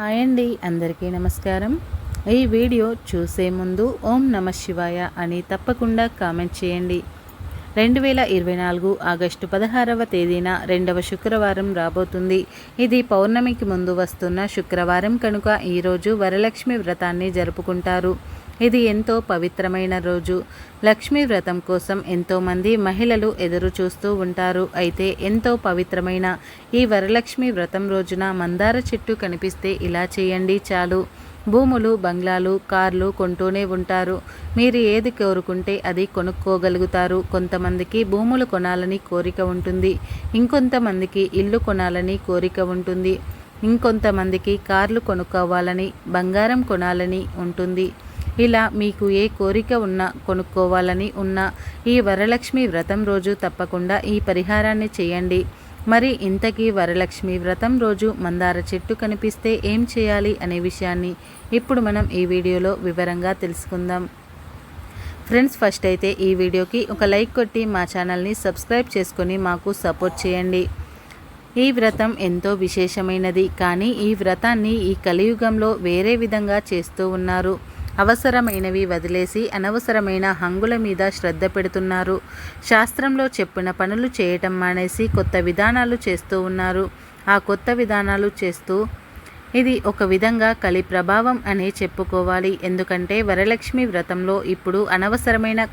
Hi అండి అందరికీ నమస్కారం. ఈ వీడియో చూసే ముందు ఓం నమ శివాయ అని తప్పకుండా కామెంట్ చేయండి. రెండు వేల ఇరవై నాలుగు ఆగస్టు పదహారవ తేదీన రెండవ శుక్రవారం రాబోతుంది. ఇది పౌర్ణమికి ముందు వస్తున్న శుక్రవారం కనుక ఈరోజు వరలక్ష్మి వ్రతాన్ని జరుపుకుంటారు. ఇది ఎంతో పవిత్రమైన రోజు. లక్ష్మీ వ్రతం కోసం ఎంతోమంది మహిళలు ఎదురు చూస్తూ ఉంటారు. అయితే ఎంతో పవిత్రమైన ఈ వరలక్ష్మి వ్రతం రోజున మందార చెట్టు కనిపిస్తే ఇలా చేయండి చాలు. భూములు బంగ్లాలు కార్లు కొంటూనే ఉంటారు. మీరు ఏది కోరుకుంటే అది కొనుక్కోగలుగుతారు. కొంతమందికి భూములు కొనాలని కోరిక ఉంటుంది. ఇంకొంతమందికి ఇల్లు కొనాలని కోరిక ఉంటుంది. ఇంకొంతమందికి కార్లు కొనుక్కోవాలని బంగారం కొనాలని ఉంటుంది. ఇలా మీకు ఏ కోరిక ఉన్నా కొనుక్కోవాలని ఉన్న ఈ వరలక్ష్మి వ్రతం రోజు తప్పకుండా ఈ పరిహారాన్ని చేయండి. మరి ఇంతకీ వరలక్ష్మి వ్రతం రోజు మందార చెట్టు కనిపిస్తే ఏం చేయాలి అనే విషయాన్ని ఇప్పుడు మనం ఈ వీడియోలో వివరంగా తెలుసుకుందాం. ఫ్రెండ్స్ ఫస్ట్ అయితే ఈ వీడియోకి ఒక లైక్ కొట్టి మా ఛానల్ని సబ్స్క్రైబ్ చేసుకొని మాకు సపోర్ట్ చేయండి. ఈ వ్రతం ఎంతో విశేషమైనది కానీ ఈ వ్రతాన్ని ఈ కలియుగంలో వేరే విధంగా చేస్తూ ఉన్నారు. అవసరమైనవి వదిలేసి అనవసరమైన హంగుల మీద శ్రద్ధ పెడుతున్నారు. శాస్త్రంలో చెప్పిన పనులు చేయటం మానేసి కొత్త విధానాలు చేస్తూ ఉన్నారు. ఆ కొత్త విధానాలు చేస్తూ ఇది ఒక విధంగా కలి ప్రభావం అనే చెప్పుకోవాలి. ఎందుకంటే వరలక్ష్మి వ్రతంలో ఇప్పుడు అనవసరమైన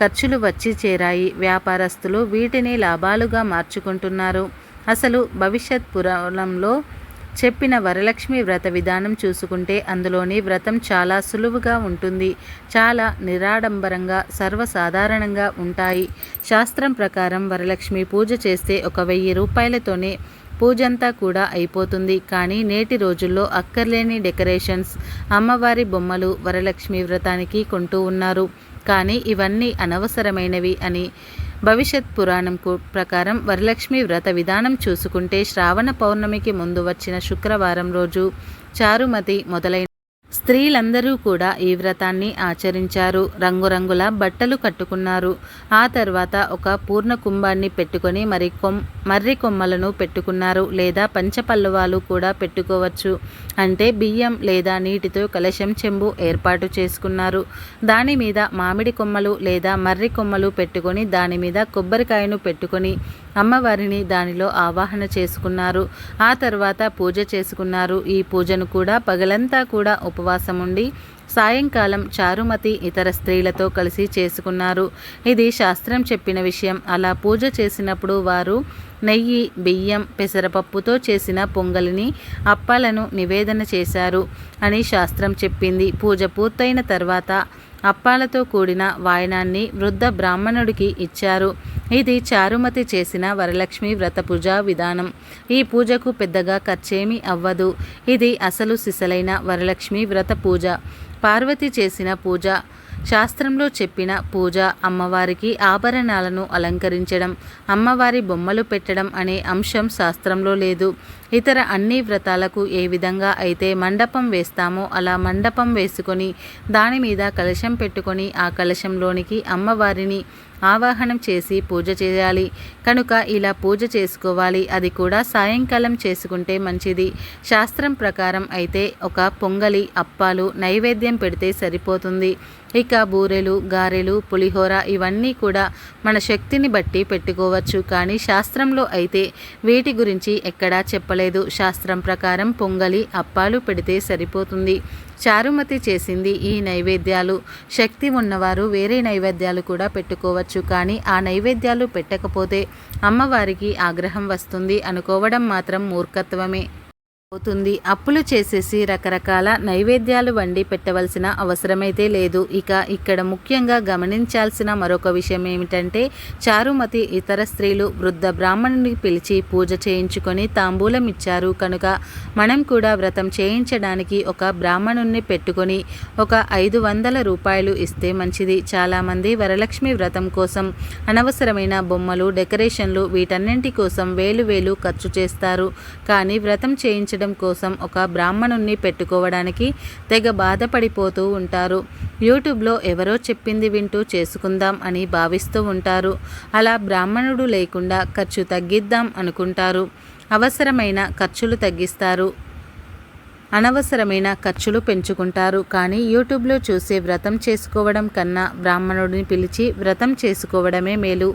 ఖర్చులు వచ్చి చేరాయి. వ్యాపారస్తులు వీటిని లాభాలుగా మార్చుకుంటున్నారు. అసలు భవిష్యత్ పురాణంలో చెప్పిన వరలక్ష్మి వ్రత విధానం చూసుకుంటే అందులోని వ్రతం చాలా సులువుగా ఉంటుంది. చాలా నిరాడంబరంగా సర్వసాధారణంగా ఉంటాయి. శాస్త్రం ప్రకారం వరలక్ష్మి పూజ చేస్తే ఒక వెయ్యి రూపాయలతోనే పూజంతా కూడా అయిపోతుంది. కానీ నేటి రోజుల్లో అక్కర్లేని డెకరేషన్స్ అమ్మవారి బొమ్మలు వరలక్ష్మి వ్రతానికి కొంటూ ఉన్నారు. కానీ ఇవన్నీ అనవసరమైనవి అని భవిష్యత్ పురాణం ప్రకారం వరలక్ష్మి వ్రత విధానం చూసుకుంటే శ్రావణ పౌర్ణమికి ముందు వచ్చిన శుక్రవారం రోజు చారుమతి మొదలైన స్త్రీలందరూ కూడా ఈ వ్రతాన్ని ఆచరించారు. రంగురంగుల బట్టలు కట్టుకున్నారు. ఆ తర్వాత ఒక పూర్ణ కుంభాన్ని పెట్టుకొని మరి కొమ్ మర్రి కొమ్మలను పెట్టుకున్నారు. లేదా పంచపల్లవాలు కూడా పెట్టుకోవచ్చు. అంటే బియ్యం లేదా నీటితో కలశం చెంబు ఏర్పాటు చేసుకున్నారు. దాని మీద మామిడి కొమ్మలు లేదా మర్రి కొమ్మలు పెట్టుకొని దాని మీద కొబ్బరికాయను పెట్టుకొని అమ్మవారిని దానిలో ఆవాహన చేసుకున్నారు. ఆ తర్వాత పూజ చేసుకున్నారు. ఈ పూజను కూడా పగలంతా కూడా ఉపవాసం ఉండి సాయంకాలం చారుమతి ఇతర స్త్రీలతో కలిసి చేసుకున్నారు. ఇది శాస్త్రం చెప్పిన విషయం. అలా పూజ చేసినప్పుడు వారు నెయ్యి బియ్యం పెసరపప్పుతో చేసిన పొంగలిని అప్పాలను నివేదన చేశారు అని శాస్త్రం చెప్పింది. పూజ పూర్తయిన తర్వాత అప్పాలతో కూడిన వాయనాన్ని వృద్ధ బ్రాహ్మణుడికి ఇచ్చారు. ఇది చారుమతి చేసిన వరలక్ష్మి వ్రత పూజ విధానం. ఈ పూజకు పెద్దగా ఖర్చేమీ అవ్వదు. ఇది అసలు సిసలైన వరలక్ష్మి వ్రత పూజ. పార్వతి చేసిన పూజ. శాస్త్రంలో చెప్పిన పూజ అమ్మవారికి ఆభరణాలను అలంకరించడం అమ్మవారి బొమ్మలు పెట్టడం అనే అంశం శాస్త్రంలో లేదు. ఇతర అన్ని వ్రతాలకు ఏ విధంగా అయితే మండపం వేస్తామో అలా మండపం వేసుకొని దాని మీద కలశం పెట్టుకొని ఆ కలశంలోనికి అమ్మవారిని ఆవాహనం చేసి పూజ చేయాలి. కనుక ఇలా పూజ చేసుకోవాలి. అది కూడా సాయంకాలం చేసుకుంటే మంచిది. శాస్త్రం ప్రకారం అయితే ఒక పొంగలి అప్పాలు నైవేద్యం పెడితే సరిపోతుంది. ఇక బూరెలు గారెలు పులిహోర ఇవన్నీ కూడా మన శక్తిని బట్టి పెట్టుకోవచ్చు. కానీ శాస్త్రంలో అయితే వీటి గురించి ఎక్కడా చెప్పలేదు. శాస్త్రం ప్రకారం పొంగలి అప్పాలు పెడితే సరిపోతుంది. చారుమతి చేసింది ఈ నైవేద్యాలు. శక్తి ఉన్నవారు వేరే నైవేద్యాలు కూడా పెట్టుకోవచ్చు కానీ ఆ నైవేద్యాలు పెట్టకపోతే అమ్మవారికి ఆగ్రహం వస్తుంది అనుకోవడం మాత్రం మూర్ఖత్వమే. అవుతుంది అప్పులు చేసేసి రకరకాల నైవేద్యాలు వండి పెట్టవలసిన అవసరమైతే లేదు. ఇక ఇక్కడ ముఖ్యంగా గమనించాల్సిన మరొక విషయం ఏమిటంటే చారుమతి ఇతర స్త్రీలు వృద్ధ బ్రాహ్మణుని పిలిచి పూజ చేయించుకొని తాంబూలం ఇచ్చారు. కనుక మనం కూడా వ్రతం చేయించడానికి ఒక బ్రాహ్మణుణ్ణి పెట్టుకొని ఒక ఐదు వందల రూపాయలు ఇస్తే మంచిది. చాలామంది వరలక్ష్మి వ్రతం కోసం అనవసరమైన బొమ్మలు డెకరేషన్లు వీటన్నింటి కోసం వేలు వేలు ఖర్చు చేస్తారు. కానీ వ్రతం చేయించడం చేయడం కోసం ఒక బ్రాహ్మణుణ్ణి పెట్టుకోవడానికి తెగ బాధపడిపోతూ ఉంటారు. యూట్యూబ్లో ఎవరో చెప్పింది వింటూ చేసుకుందాం అని భావిస్తూ ఉంటారు. అలా బ్రాహ్మణుడు లేకుండా ఖర్చు తగ్గిద్దాం అనుకుంటారు. అవసరమైన ఖర్చులు తగ్గిస్తారు. అనవసరమైన ఖర్చులు పెంచుకుంటారు. కానీ యూట్యూబ్లో చూసే వ్రతం చేసుకోవడం కన్నా బ్రాహ్మణుడిని పిలిచి వ్రతం చేసుకోవడమే మేలు.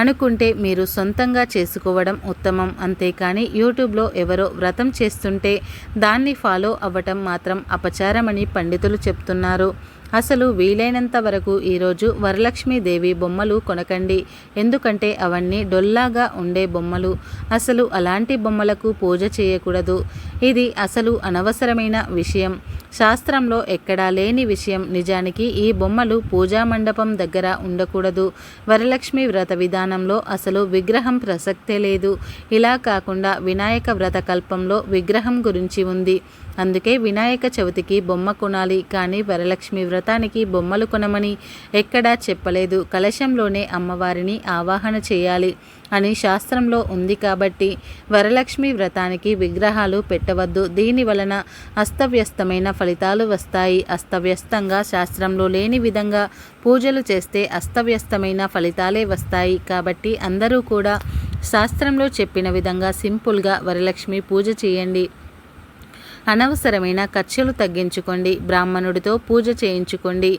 అనుకుంటే మీరు సొంతంగా చేసుకోవడం ఉత్తమం అంతేకాని యూట్యూబ్లో ఎవరో వ్రతం చేస్తుంటే దాన్ని ఫాలో అవ్వటం మాత్రం అపచారమని పండితులు చెప్తున్నారు. అసలు వీలైనంత వరకు ఈరోజు వరలక్ష్మీదేవి బొమ్మలు కొనకండి. ఎందుకంటే అవన్నీ డొల్లాగా ఉండే బొమ్మలు. అసలు అలాంటి బొమ్మలకు పూజ చేయకూడదు. ఇది అసలు అనవసరమైన విషయం. శాస్త్రంలో ఎక్కడా లేని విషయం. నిజానికి ఈ బొమ్మలు పూజా మండపం దగ్గర ఉండకూడదు. వరలక్ష్మి వ్రత విధానంలో అసలు విగ్రహం ప్రసక్తే లేదు. ఇలా కాకుండా వినాయక వ్రత కల్పంలో విగ్రహం గురించి ఉంది. అందుకే వినాయక చవితికి బొమ్మ కొనాలి కానీ వరలక్ష్మి వ్రతానికి బొమ్మలు కొనమని ఎక్కడా చెప్పలేదు. కలశంలోనే అమ్మవారిని ఆవాహన చేయాలి అని శాస్త్రంలో ఉంది కాబట్టి వరలక్ష్మి వ్రతానికి విగ్రహాలు పెట్టవద్దు. దీని వలన అస్తవ్యస్తమైన ఫలితాలు వస్తాయి. అస్తవ్యస్తంగా శాస్త్రంలో లేని విధంగా పూజలు చేస్తే అస్తవ్యస్తమైన ఫలితాలే వస్తాయి. కాబట్టి అందరూ కూడా శాస్త్రంలో చెప్పిన విధంగా సింపుల్గా వరలక్ష్మి పూజ చేయండి. అనవసరమైన ఖర్చులు తగ్గించుకోండి. బ్రాహ్మణుడితో పూజ చేయించుకోండి.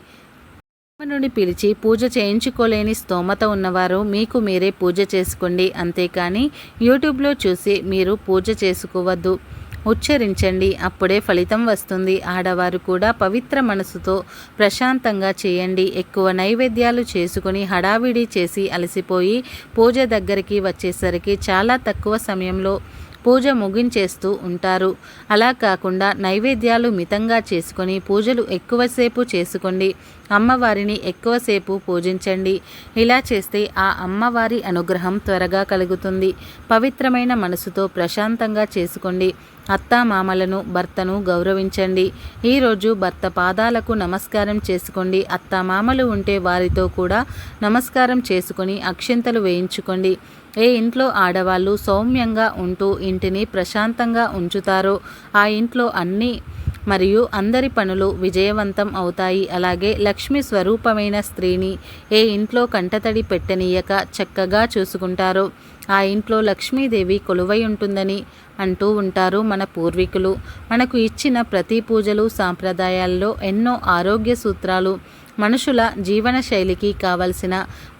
బ్రాహ్మణుని పిలిచి పూజ చేయించుకోలేని స్తోమత ఉన్నవారు మీకు మీరే పూజ చేసుకోండి. అంతేకాని యూట్యూబ్లో చూసి మీరు పూజ చేసుకోవద్దు. ఉచ్చరించండి. అప్పుడే ఫలితం వస్తుంది. ఆడవారు కూడా పవిత్ర మనసుతో ప్రశాంతంగా చేయండి. ఎక్కువ నైవేద్యాలు చేసుకుని హడావిడి చేసి అలసిపోయి పూజ దగ్గరికి వచ్చేసరికి చాలా తక్కువ సమయంలో పూజ ముగించేస్తూ ఉంటారు. అలా కాకుండా నైవేద్యాలు మితంగా చేసుకొని పూజలు ఎక్కువసేపు చేసుకోండి. అమ్మవారిని ఎక్కువసేపు పూజించండి. ఇలా చేస్తే ఆ అమ్మవారి అనుగ్రహం త్వరగా కలుగుతుంది. పవిత్రమైన మనసుతో ప్రశాంతంగా చేసుకోండి. అత్తామామలను భర్తను గౌరవించండి. ఈరోజు భర్త పాదాలకు నమస్కారం చేసుకోండి. అత్తామామలు ఉంటే వారితో కూడా నమస్కారం చేసుకొని అక్షింతలు వేయించుకోండి. ఏ ఇంట్లో ఆడవాళ్ళు సౌమ్యంగా ఉంటూ ఇంటిని ప్రశాంతంగా ఉంచుతారో ఆ ఇంట్లో అన్నీ మరియు అందరి పనులు విజయవంతం అవుతాయి. అలాగే లక్ష్మి స్వరూపమైన స్త్రీని ఏ ఇంట్లో కంటతడి పెట్టనీయక చక్కగా చూసుకుంటారో. ఆ ఇంట్లో లక్ష్మీదేవి కొలువై ఉంటుందని అంటూ ఉంటారు మన పూర్వీకులు. మనకు ఇచ్చిన ప్రతి పూజలు సాంప్రదాయాల్లో ఎన్నో ఆరోగ్య సూత్రాలు మనుషుల జీవన శైలికి కావలసిన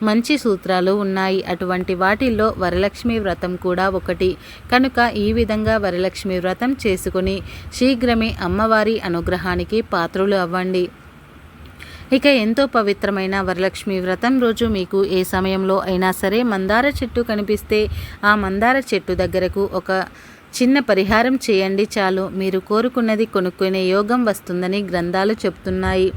మంచి సూత్రాలు ఉన్నాయి. అటువంటి వాటిల్లో వరలక్ష్మి వ్రతం కూడా ఒకటి. కనుక ఈ విధంగా వరలక్ష్మి వ్రతం చేసుకుని శీఘ్రమే అమ్మవారి అనుగ్రహానికి పాత్రులు అవ్వండి. ఇక ఎంతో పవిత్రమైన వరలక్ష్మి వ్రతం రోజు మీకు ఏ సమయంలో అయినా సరే మందార చెట్టు కనిపిస్తే ఆ మందార చెట్టు దగ్గరకు ఒక చిన్న పరిహారం చేయండి చాలు. మీరు కోరుకున్నది కొనుక్కునే యోగం వస్తుందని గ్రంథాలు చెప్తున్నాయి.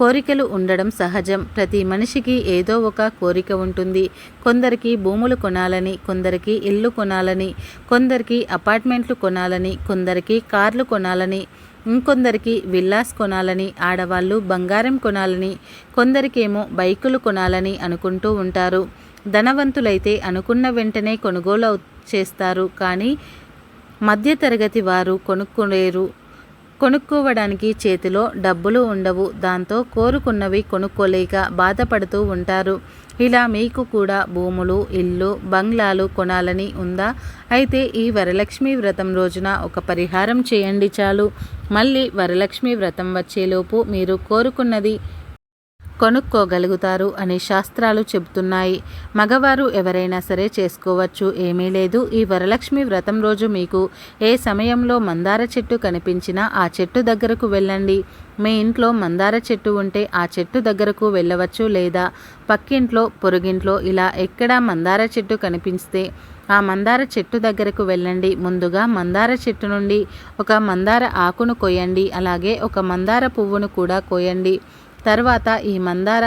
కోరికలు ఉండడం సహజం. ప్రతి మనిషికి ఏదో ఒక కోరిక ఉంటుంది. కొందరికి భూములు కొనాలని కొందరికి ఇల్లు కొనాలని కొందరికి అపార్ట్మెంట్లు కొనాలని కొందరికి కార్లు కొనాలని ఇంకొందరికి విల్లాస్ కొనాలని ఆడవాళ్ళు బంగారం కొనాలని కొందరికేమో బైకులు కొనాలని అనుకుంటూ ఉంటారు. ధనవంతులైతే అనుకున్న వెంటనే కొనుగోలు చేస్తారు. కానీ మధ్యతరగతి వారు కొనుక్కోలేరు. కొనుక్కోవడానికి చేతిలో డబ్బులు ఉండవు. దాంతో కోరుకున్నవి కొనుక్కోలేక బాధపడుతూ ఉంటారు. ఇలా మీకు కూడా భూములు ఇల్లు బంగ్లాలు కొనాలని ఉందా? అయితే ఈ వరలక్ష్మి వ్రతం రోజున ఒక పరిహారం చేయండి చాలు. మళ్ళీ వరలక్ష్మి వ్రతం వచ్చేలోపు మీరు కోరుకున్నది కొనుక్కోగలుగుతారు అని శాస్త్రాలు చెబుతున్నాయి. మగవారు ఎవరైనా సరే చేసుకోవచ్చు ఏమీ లేదు. ఈ వరలక్ష్మి వ్రతం రోజు మీకు ఏ సమయంలో మందార చెట్టు కనిపించినా ఆ చెట్టు దగ్గరకు వెళ్ళండి. మీ ఇంట్లో మందార చెట్టు ఉంటే ఆ చెట్టు దగ్గరకు వెళ్ళవచ్చు లేదా పక్కింట్లో పొరుగింట్లో ఇలా ఎక్కడ మందార చెట్టు కనిపిస్తే ఆ మందార చెట్టు దగ్గరకు వెళ్ళండి. ముందుగా మందార చెట్టు నుండి ఒక మందార ఆకును కొయ్యండి. అలాగే ఒక మందార పువ్వును కూడా కోయండి తర్వాత ఈ మందార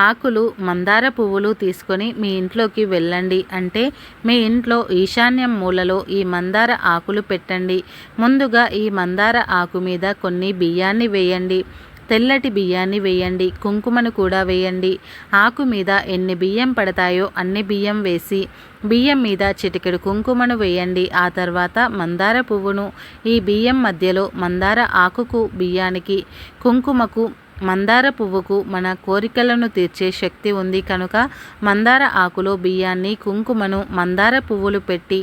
ఆకులు మందార పువ్వులు తీసుకొని మీ ఇంట్లోకి వెళ్ళండి. అంటే మీ ఇంట్లో ఈశాన్యం మూలలో ఈ మందార ఆకులు పెట్టండి. ముందుగా ఈ మందార ఆకు మీద కొన్ని బియ్యాన్ని వేయండి. తెల్లటి బియ్యాన్ని వేయండి కుంకుమను కూడా వేయండి. ఆకు మీద ఎన్ని బియ్యం పడతాయో అన్ని బియ్యం వేసి బియ్యం మీద చిటికెడు కుంకుమను వేయండి. ఆ తర్వాత మందార పువ్వును ఈ బియ్యం మధ్యలో మందార ఆకుకు బియ్యానికి కుంకుమకు మందార పువ్వుకు మన కోరికలను తీర్చే శక్తి ఉంది కనుక మందార ఆకులో బియ్యాన్ని కుంకుమను మందార పువ్వులు పెట్టి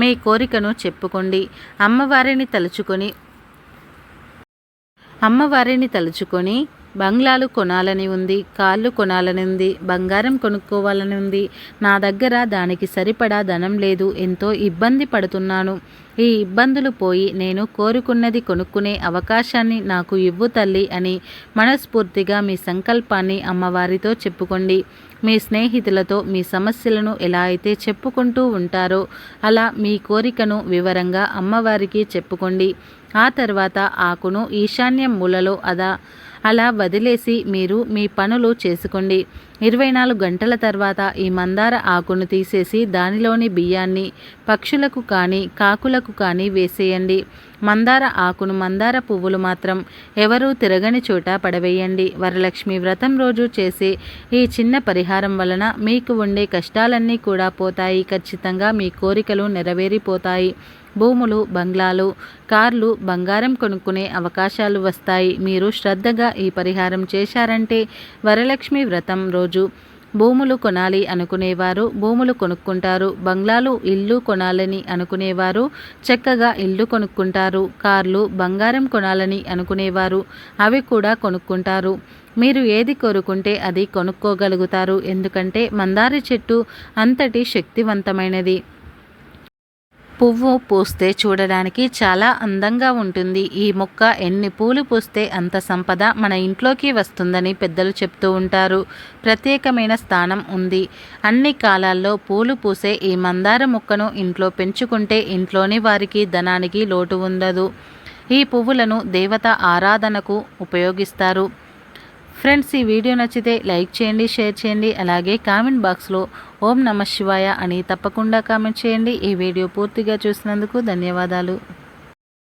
మీ కోరికను చెప్పుకోండి. అమ్మవారిని తలుచుకొని అమ్మవారిని తలుచుకొని బంగ్లాలు కొనాలని ఉంది కాళ్ళు కొనాలని ఉంది బంగారం కొనుక్కోవాలని ఉంది. నా దగ్గర దానికి సరిపడా ధనం లేదు ఎంతో ఇబ్బంది పడుతున్నాను. ఈ ఇబ్బందులు పోయి నేను కోరుకున్నది కొనుక్కునే అవకాశాన్ని నాకు ఇవ్వు తల్లి అని మనస్ఫూర్తిగా మీ సంకల్పాన్ని అమ్మవారితో చెప్పుకోండి. మీ స్నేహితులతో మీ సమస్యలను ఎలా అయితే చెప్పుకుంటూ ఉంటారో అలా మీ కోరికను వివరంగా అమ్మవారికి చెప్పుకోండి. ఆ తర్వాత ఆకును ఈశాన్యం మూలలో అదా అలా వదిలేసి మీరు మీ పనులు చేసుకోండి. ఇరవై నాలుగు గంటల తర్వాత ఈ మందార ఆకును తీసేసి దానిలోని బియ్యాన్ని పక్షులకు కానీ కాకులకు కానీ వేసేయండి. మందార ఆకును మందార పువ్వులు మాత్రం ఎవరూ తిరగని చోట పడవేయండి. వరలక్ష్మి వ్రతం రోజు చేసే ఈ చిన్న పరిహారం వలన మీకు ఉండే కష్టాలన్నీ కూడా పోతాయి. ఖచ్చితంగా మీ కోరికలు నెరవేరిపోతాయి. భూములు బంగ్లాలు కార్లు బంగారం కొనుక్కునే అవకాశాలు వస్తాయి. మీరు శ్రద్ధగా ఈ పరిహారం చేశారంటే వరలక్ష్మి వ్రతం రోజు. భూములు కొనాలి అనుకునేవారు భూములు కొనుక్కుంటారు. బంగ్లాలు ఇల్లు కొనాలని అనుకునేవారు చక్కగా ఇల్లు కొనుక్కుంటారు. కార్లు బంగారం కొనాలని అనుకునేవారు అవి కూడా కొనుక్కుంటారు. మీరు ఏది కోరుకుంటే అది కొనుక్కోగలుగుతారు. ఎందుకంటే మందారి చెట్టు అంతటి శక్తివంతమైనది. పువ్వు పూస్తే చూడడానికి చాలా అందంగా ఉంటుంది. ఈ మొక్క ఎన్ని పూలు పూస్తే అంత సంపద మన ఇంట్లోకి వస్తుందని పెద్దలు చెప్తూ ఉంటారు. ప్రత్యేకమైన స్థానం ఉంది. అన్ని కాలాల్లో పూలు పూసే ఈ మందార మొక్కను ఇంట్లో పెంచుకుంటే ఇంట్లోని వారికి ధనానికి లోటు ఉండదు. ఈ పువ్వులను దేవత ఆరాధనకు ఉపయోగిస్తారు. ఫ్రెండ్స్ ఈ వీడియో నచ్చితే లైక్ చేయండి షేర్ చేయండి. అలాగే కామెంట్ బాక్స్లో ఓం నమ శివాయ అని తప్పకుండా కామెంట్ చేయండి. ఈ వీడియో పూర్తిగా చూసినందుకు ధన్యవాదాలు.